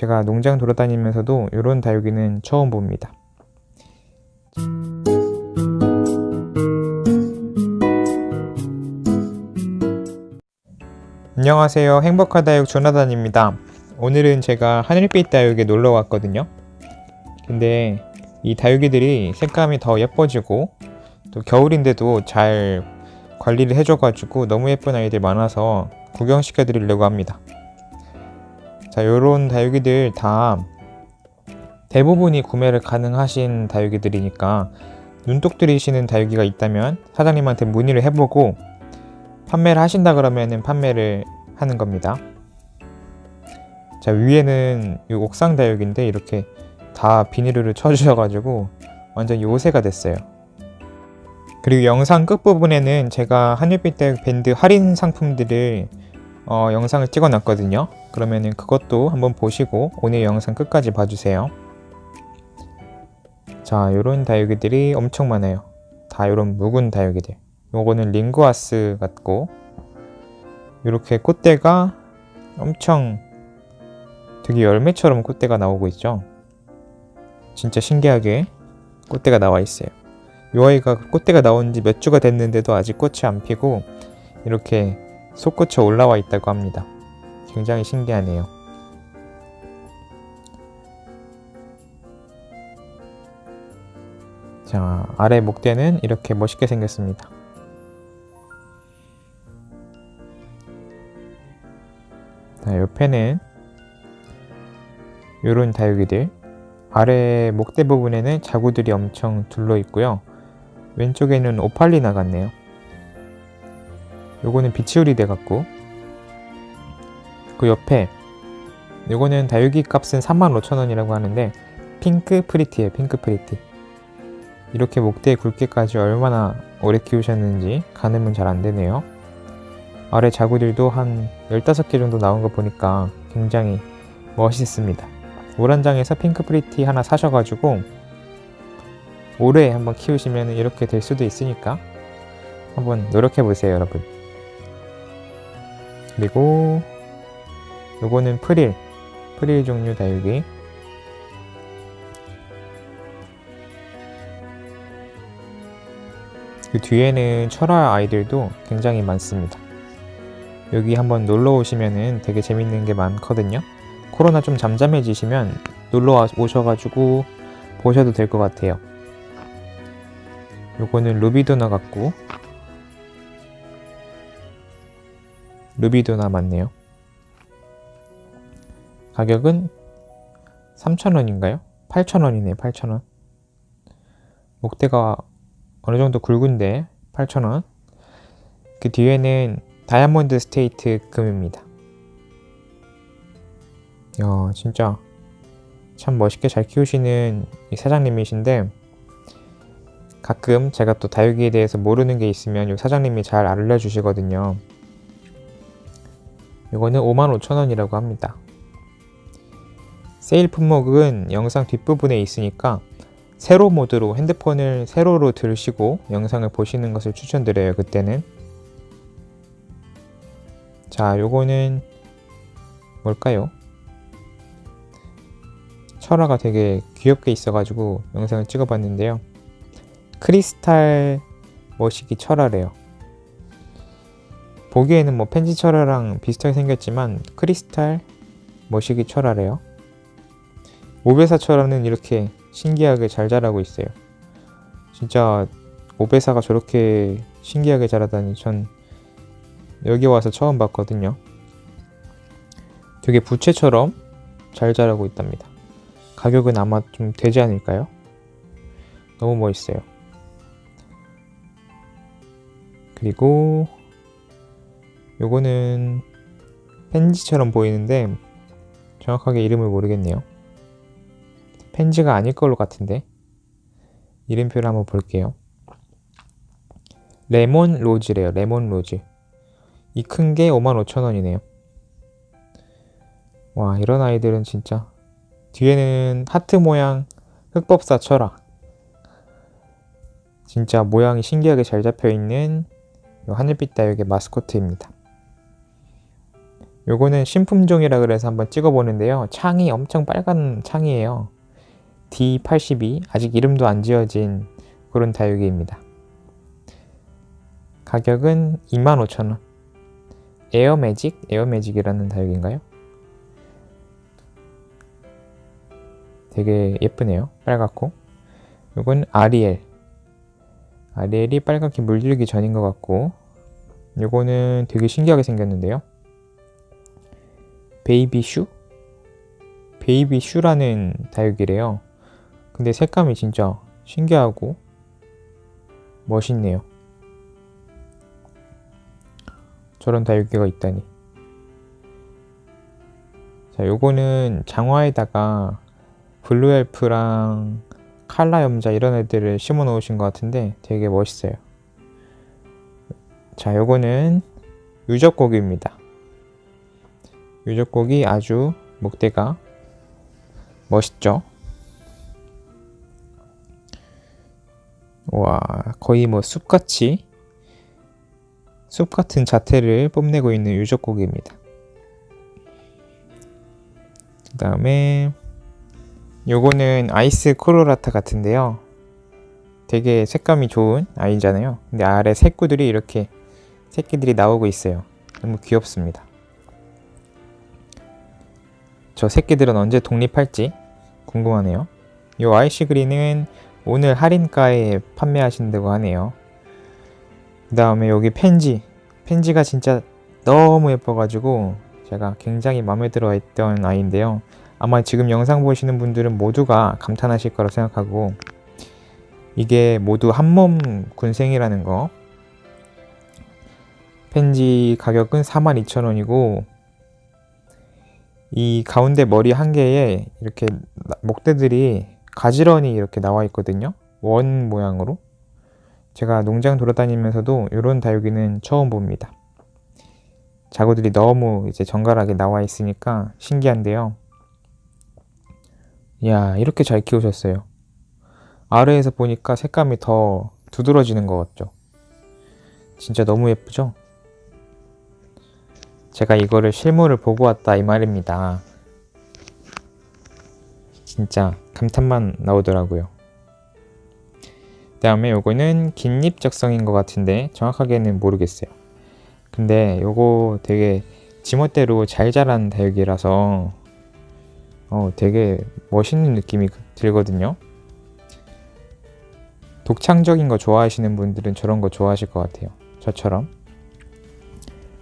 제가 농장 돌아다니면서도 이런 다육이는 처음 봅니다. 안녕하세요. 행복하다육 조나단입니다. 오늘은 제가 하늘빛 다육에 놀러 왔거든요. 근데 이 다육이들이 색감이 더 예뻐지고 또 겨울인데도 잘 관리를 해줘가지고 너무 예쁜 아이들 많아서 구경시켜 드리려고 합니다. 자, 요런 다육이들 다 대부분이 구매를 가능하신 다육이들이니까 눈독 들이시는 다육이가 있다면 사장님한테 문의를 해보고 판매를 하신다 그러면은 판매를 하는 겁니다. 자, 위에는 이 옥상 다육인데 이렇게 다 비닐을 쳐주셔가지고 완전 요새가 됐어요. 그리고 영상 끝부분에는 제가 하늘빛 다육 밴드 할인 상품들을 어, 영상을 찍어놨거든요. 그러면은 그것도 한번 보시고 오늘 영상 끝까지 봐주세요. 자, 요런 다육이들이 엄청 많아요. 다 요런 묵은 다육이들. 요거는 링구아스 같고 이렇게 꽃대가 엄청 되게 열매처럼 꽃대가 나오고 있죠. 진짜 신기하게 꽃대가 나와 있어요. 요 아이가 꽃대가 나온 지 몇 주가 됐는데도 아직 꽃이 안 피고 이렇게 솟구쳐 올라와 있다고 합니다. 굉장히 신기하네요. 자, 아래 목대는 이렇게 멋있게 생겼습니다. 자, 옆에는 요런 다육이들 아래 목대 부분에는 자구들이 엄청 둘러 있고요. 왼쪽에는 오팔리나 같네요. 요거는 비치우리대 같고 그 옆에 요거는 다육이 값은 35,000원이라고 하는데 핑크 프리티에요 핑크 프리티. 이렇게 목대에 굵게까지 얼마나 오래 키우셨는지 가늠은 잘 안되네요. 아래 자구들도 한 15개 정도 나온 거 보니까 굉장히 멋있습니다. 오란장에서 핑크 프리티 하나 사셔가지고 올해 한번 키우시면 이렇게 될 수도 있으니까 한번 노력해 보세요 여러분. 그리고 요거는 프릴. 프릴 종류 다육이. 그 뒤에는 철화 아이들도 굉장히 많습니다. 여기 한번 놀러 오시면은 되게 재밌는 게 많거든요. 코로나 좀 잠잠해지시면 놀러 오셔가지고 보셔도 될 것 같아요. 요거는 루비도나 같고. 루비도나 맞네요. 가격은 3,000원인가요? 8,000원이네요. 8,000원. 목대가 어느 정도 굵은데 8,000원. 그 뒤에는 다이아몬드 스테이트 금입니다. 야, 진짜 참 멋있게 잘 키우시는 이 사장님이신데 가끔 제가 또 다육이에 대해서 모르는 게 있으면 이 사장님이 잘 알려주시거든요. 이거는 55,000원이라고 합니다. 세일 품목은 영상 뒷부분에 있으니까 세로 모드로 핸드폰을 세로로 들으시고 영상을 보시는 것을 추천드려요. 그때는 자, 요거는 뭘까요? 철화가 되게 귀엽게 있어가지고 영상을 찍어봤는데요. 크리스탈 머시기 철화래요. 보기에는 뭐 펜지 철화랑 비슷하게 생겼지만 크리스탈 머시기 철화래요. 오베사 철화는 이렇게 신기하게 잘 자라고 있어요. 진짜 오베사가 저렇게 신기하게 자라다니 전 여기 와서 처음 봤거든요. 되게 부채처럼 잘 자라고 있답니다. 가격은 아마 좀 되지 않을까요? 너무 멋있어요. 그리고 요거는 펜지처럼 보이는데 정확하게 이름을 모르겠네요. 펜지가 아닐 걸로 같은데 이름표를 한번 볼게요. 레몬 로즈래요. 레몬 로즈. 이 큰 게 55,000원이네요. 와 이런 아이들은 진짜 뒤에는 하트 모양 흑법사 철학 진짜 모양이 신기하게 잘 잡혀있는 하늘빛 다육의 마스코트입니다. 요거는 신품종이라 그래서 한번 찍어보는데요. 창이 엄청 빨간 창이에요. D82 아직 이름도 안 지어진 그런 다육이입니다. 가격은 25,000원. 에어매직? 에어매직이라는 다육인가요? 되게 예쁘네요. 빨갛고. 요건 아리엘. 아리엘이 빨갛게 물들기 전인 것 같고. 요거는 되게 신기하게 생겼는데요. 베이비슈? 베이비슈라는 다육이래요. 근데 색감이 진짜 신기하고 멋있네요. 저런 다육이가 있다니. 자, 요거는 장화에다가 블루엘프랑 칼라 염자 이런 애들을 심어 놓으신 것 같은데 되게 멋있어요. 자, 요거는 유적고기입니다. 유적고기 아주 목대가 멋있죠? 와, 거의 뭐 숲같이 숲 같은 자태를 뽐내고 있는 유적고기입니다. 그 다음에 요거는 아이스 코로라타 같은데요. 되게 색감이 좋은 아이잖아요. 근데 아래 새꾸들이 이렇게 새끼들이 나오고 있어요. 너무 귀엽습니다. 저 새끼들은 언제 독립할지 궁금하네요. 요 아이시 그린은 오늘 할인가에 판매하신다고 하네요. 그 다음에 여기 펜지. 펜지가 진짜 너무 예뻐가지고 제가 굉장히 마음에 들어 했던 아이인데요. 아마 지금 영상 보시는 분들은 모두가 감탄하실 거라고 생각하고 이게 모두 한 몸 군생이라는 거. 펜지 가격은 42,000원이고 이 가운데 머리 한 개에 이렇게 목대들이 가지런히 이렇게 나와 있거든요. 원 모양으로. 제가 농장 돌아다니면서도 이런 다육이는 처음 봅니다. 자구들이 너무 이제 정갈하게 나와 있으니까 신기한데요. 이야, 이렇게 잘 키우셨어요. 아래에서 보니까 색감이 더 두드러지는 것 같죠? 진짜 너무 예쁘죠? 제가 이거를 실물을 보고 왔다 이 말입니다. 진짜 감탄만 나오더라고요. 다음에 요거는 긴잎 적성인 것 같은데 정확하게는 모르겠어요. 근데 요거 되게 지멋대로 잘 자란 다육이라서 어 되게 멋있는 느낌이 들거든요. 독창적인 거 좋아하시는 분들은 저런 거 좋아하실 것 같아요. 저처럼.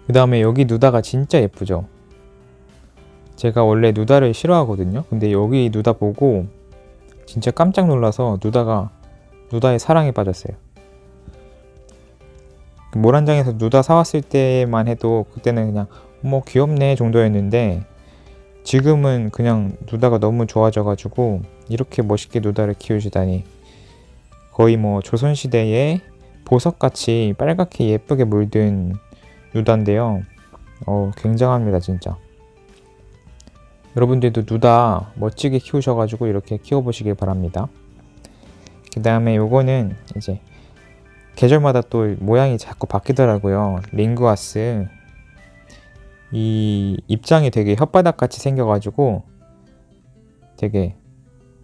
그 다음에 여기 누다가 진짜 예쁘죠? 제가 원래 누다를 싫어하거든요. 근데 여기 누다 보고 진짜 깜짝 놀라서 누다가 누다의 사랑에 빠졌어요. 그 모란장에서 누다 사왔을 때만 해도 그때는 그냥 뭐 귀엽네 정도였는데 지금은 그냥 누다가 너무 좋아져가지고 이렇게 멋있게 누다를 키우시다니 거의 뭐 조선시대의 보석같이 빨갛게 예쁘게 물든 누다인데요. 어, 굉장합니다, 진짜. 여러분들도 누다 멋지게 키우셔가지고 이렇게 키워보시길 바랍니다. 그 다음에 요거는 이제 계절마다 또 모양이 자꾸 바뀌더라고요. 링구아스. 이 입장이 되게 혓바닥 같이 생겨가지고 되게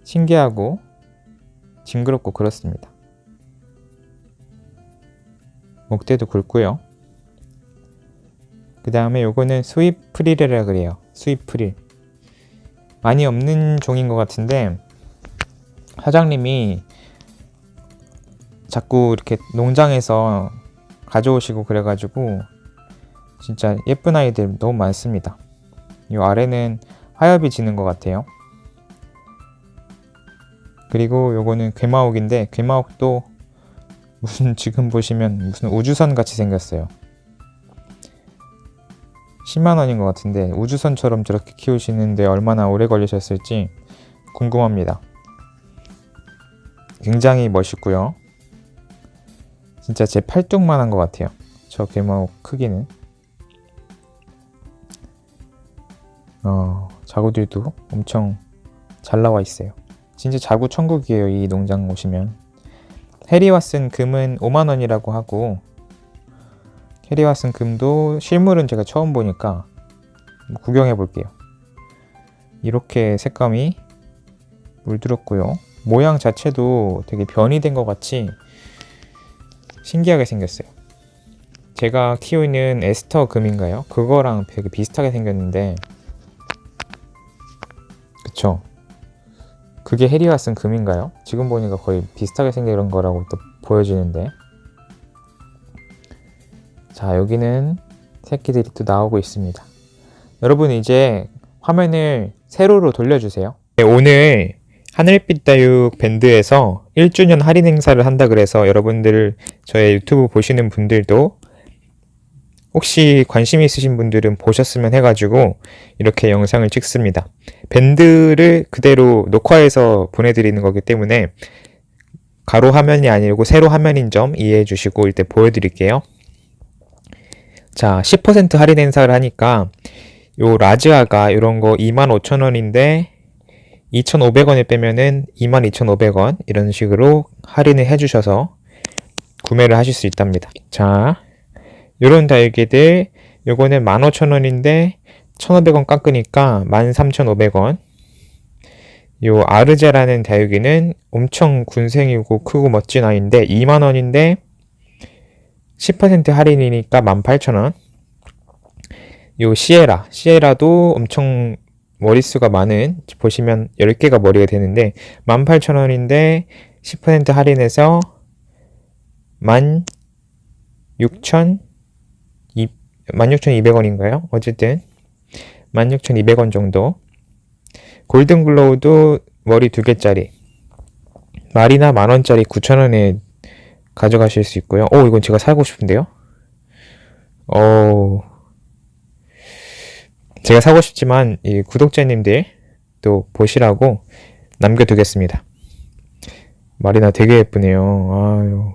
신기하고 징그럽고 그렇습니다. 목대도 굵고요. 그 다음에 요거는 스윗 프릴이라 그래요. 스윗 프릴. 많이 없는 종인 것 같은데 사장님이 자꾸 이렇게 농장에서 가져오시고 그래가지고 진짜 예쁜 아이들 너무 많습니다. 이 아래는 하엽이 지는 것 같아요. 그리고 요거는 괴마옥인데 괴마옥도 무슨 지금 보시면 무슨 우주선 같이 생겼어요. 10만 원인 것 같은데 우주선처럼 저렇게 키우시는데 얼마나 오래 걸리셨을지 궁금합니다. 굉장히 멋있고요. 진짜 제 팔뚝만 한 것 같아요. 저 개마옥 크기는. 어, 자구들도 엄청 잘 나와 있어요. 진짜 자구 천국이에요. 이 농장 오시면. 해리와슨 금은 5만원이라고 하고 캐리와슨 금도 실물은 제가 처음 보니까 구경해 볼게요. 이렇게 색감이 물들었고요. 모양 자체도 되게 변이 된 것 같이 신기하게 생겼어요. 제가 키우는 에스터 금인가요? 그거랑 되게 비슷하게 생겼는데 그쵸? 그게 해리가 쓴 금인가요? 지금 보니까 거의 비슷하게 생긴 거라고 또 보여지는데 자 여기는 새끼들이 또 나오고 있습니다. 여러분 이제 화면을 세로로 돌려주세요. 네, 오늘 하늘빛 다육 밴드에서 1주년 할인 행사를 한다 그래서 여러분들 저의 유튜브 보시는 분들도 혹시 관심 있으신 분들은 보셨으면 해가지고 이렇게 영상을 찍습니다. 밴드를 그대로 녹화해서 보내드리는 거기 때문에 가로 화면이 아니고 세로 화면인 점 이해해 주시고 일단 보여드릴게요. 자, 10% 할인 행사를 하니까 요 라지아가 이런 거 25,000원인데 2,500원을 빼면은 22,500원 이런 식으로 할인을 해주셔서 구매를 하실 수 있답니다. 자, 요런 다육이들 요거는 15,000원인데 1,500원 깎으니까 13,500원 요 아르제라는 다육이는 엄청 군생이고 크고 멋진 아이인데 2만원인데 10% 할인이니까 18,000원. 요 시에라. 시에라도 엄청 머릿수가 많은 보시면 10개가 머리가 되는데 18,000원인데 10% 할인해서 16,000 16,200원인가요? 어쨌든 16,200원 정도. 골든 글로우도 머리 두 개짜리. 말이나 만원짜리 9,000원에 가져가실 수 있고요. 오 이건 제가 사고 싶은데요. 어 제가 사고 싶지만 이 구독자님들 또 보시라고 남겨두겠습니다. 말이나 되게 예쁘네요. 아유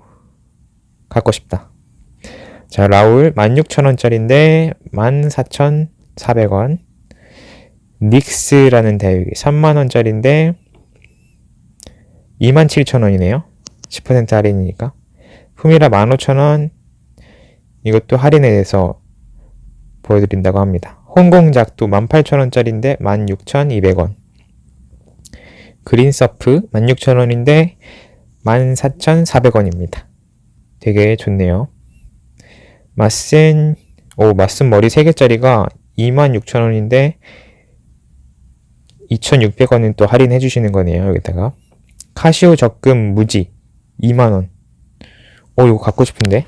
갖고 싶다. 자 라울 16,000원짜리인데 14,400원 닉스라는 대육이 3만원짜리인데 27,000원이네요. 10% 할인이니까 품이라 15,000원 이것도 할인에 대해서 보여드린다고 합니다. 홍공작도 18,000원짜리인데 16,200원 그린서프 16,000원인데 14,400원입니다. 되게 좋네요. 마슨 오 마슨 머리 3개짜리가 26,000원인데 2,600원은 또 할인해 주시는 거네요. 여기다가 카시오 적금 무지 2만원 오 이거 갖고 싶은데?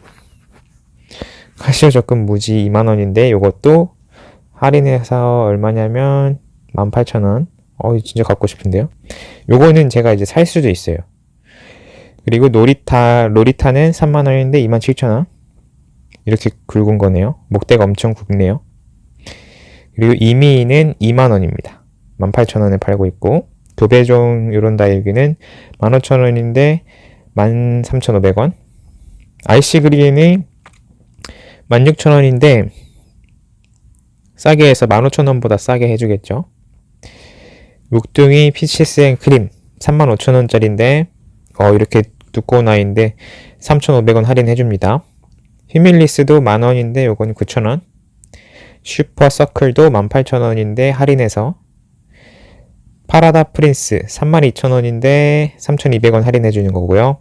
카시오 적금 무지 2만원인데 이것도 할인해서 얼마냐면 18,000원. 어 진짜 갖고 싶은데요? 요거는 제가 이제 살 수도 있어요. 그리고 노리타 로리타는 3만원인데 27,000원. 이렇게 굵은 거네요. 목대가 엄청 굵네요. 그리고 이미는 2만원입니다. 18,000원에 팔고 있고 교배종 요런 다육이는 15,000원인데 13,500원 아이시 그린이 16,000원인데 싸게 해서 15,000원보다 싸게 해주겠죠. 묵둥이 피치스앤 크림 35,000원짜리인데 어 이렇게 두꺼운 아이인데 3,500원 할인해줍니다. 휴밀리스도 만원인데 요건 9,000원 슈퍼 서클도 18,000원인데 할인해서 파라다 프린스 32,000원인데 3,200원 할인해주는 거고요.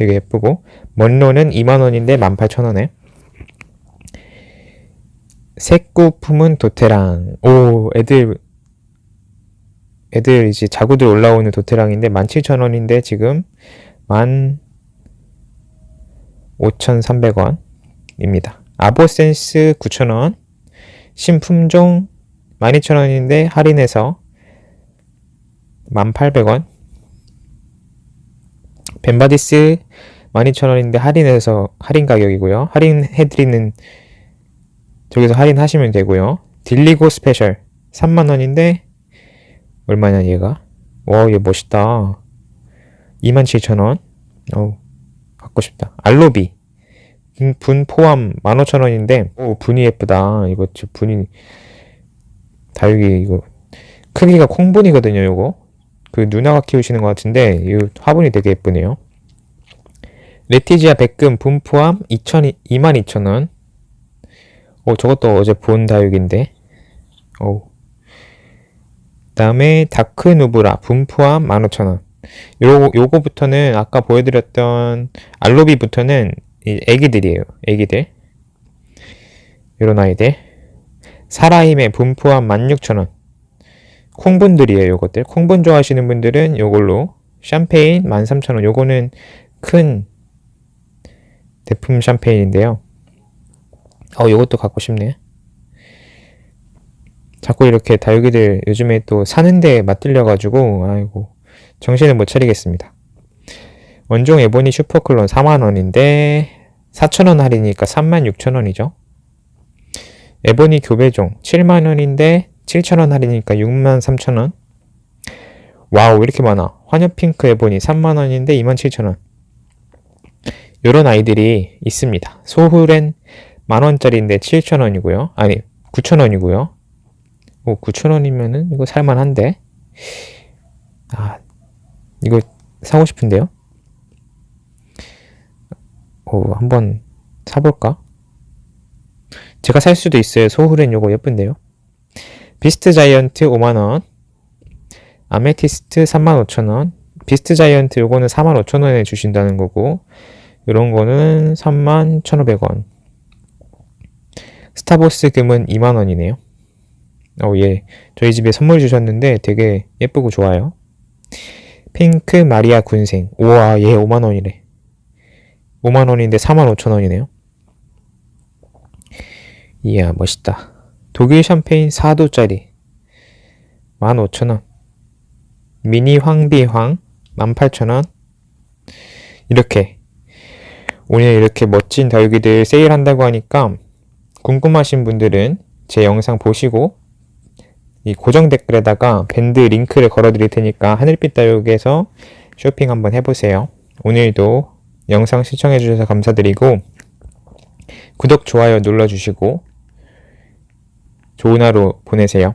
되게 예쁘고. 먼로는 2만원인데 18,000원에. 색구 품은 도테랑. 오 애들 애들 이제 자구들 올라오는 도테랑인데 17,000원인데 지금 15,300원입니다. 아보센스 9,000원. 신품종 12,000원인데 할인해서 1,800원 벤바디스 12,000원인데 할인해서 할인 가격이고요. 할인해드리는 저기서 할인하시면 되고요. 딜리고 스페셜 3만원인데 얼마냐 얘가? 와얘 멋있다. 27,000원. 어우 갖고 싶다. 알로비 분, 분 포함 15,000원인데 오 분이 예쁘다. 이거 저 분이 다육이 이거 크기가 콩분이거든요. 요거 그 누나가 키우시는 것 같은데 이 화분이 되게 예쁘네요. 레티지아 백금 분 포함 2 2 2 0 0 0원 어, 저것도 어제 본 다육인데. 오. 그다음에 다크 누브라 분포함 15,000원. 요 요거부터는 아까 보여드렸던 알로비부터는 이 애기들이에요. 애기들. 요런 아이들. 사라힘의 분포함 16,000원. 콩분들이에요, 요것들. 콩분 좋아하시는 분들은 요걸로 샴페인 13,000원. 요거는 큰 대품 샴페인인데요. 어, 요것도 갖고 싶네. 자꾸 이렇게 다육이들 요즘에 또 사는데 맞들려가지고, 아이고, 정신을 못 차리겠습니다. 원종 에보니 슈퍼클론 4만원인데, 4,000원 할인이니까 36,000원이죠. 에보니 교배종 7만원인데, 7,000원 할인이니까 63,000원. 와우, 왜 이렇게 많아? 환엽핑크 에보니 3만원인데 27,000원. 요런 아이들이 있습니다. 소후렌 만원짜리인데 7,000원이고요. 아니, 9,000원이고요. 오, 9,000원이면은 이거 살만한데. 아, 이거 사고 싶은데요? 오, 한번 사볼까? 제가 살 수도 있어요. 소후렌 요거 예쁜데요? 비스트 자이언트 5만원. 아메티스트 35,000원. 비스트 자이언트 요거는 45,000원에 주신다는 거고, 요런 거는 31,500원. 스타보스 금은 2만원이네요. 어, 예. 저희 집에 선물 주셨는데 되게 예쁘고 좋아요. 핑크 마리아 군생. 우와, 얘 5만원이래. 5만원인데 45,000원이네요. 이야, 멋있다. 독일 샴페인 4도짜리. 15,000원. 미니 황비황 18,000원. 이렇게. 오늘 이렇게 멋진 다육이들 세일한다고 하니까 궁금하신 분들은 제 영상 보시고 이 고정 댓글에다가 밴드 링크를 걸어 드릴 테니까 하늘빛 다육에서 쇼핑 한번 해보세요. 오늘도 영상 시청해 주셔서 감사드리고 구독, 좋아요 눌러주시고 좋은 하루 보내세요.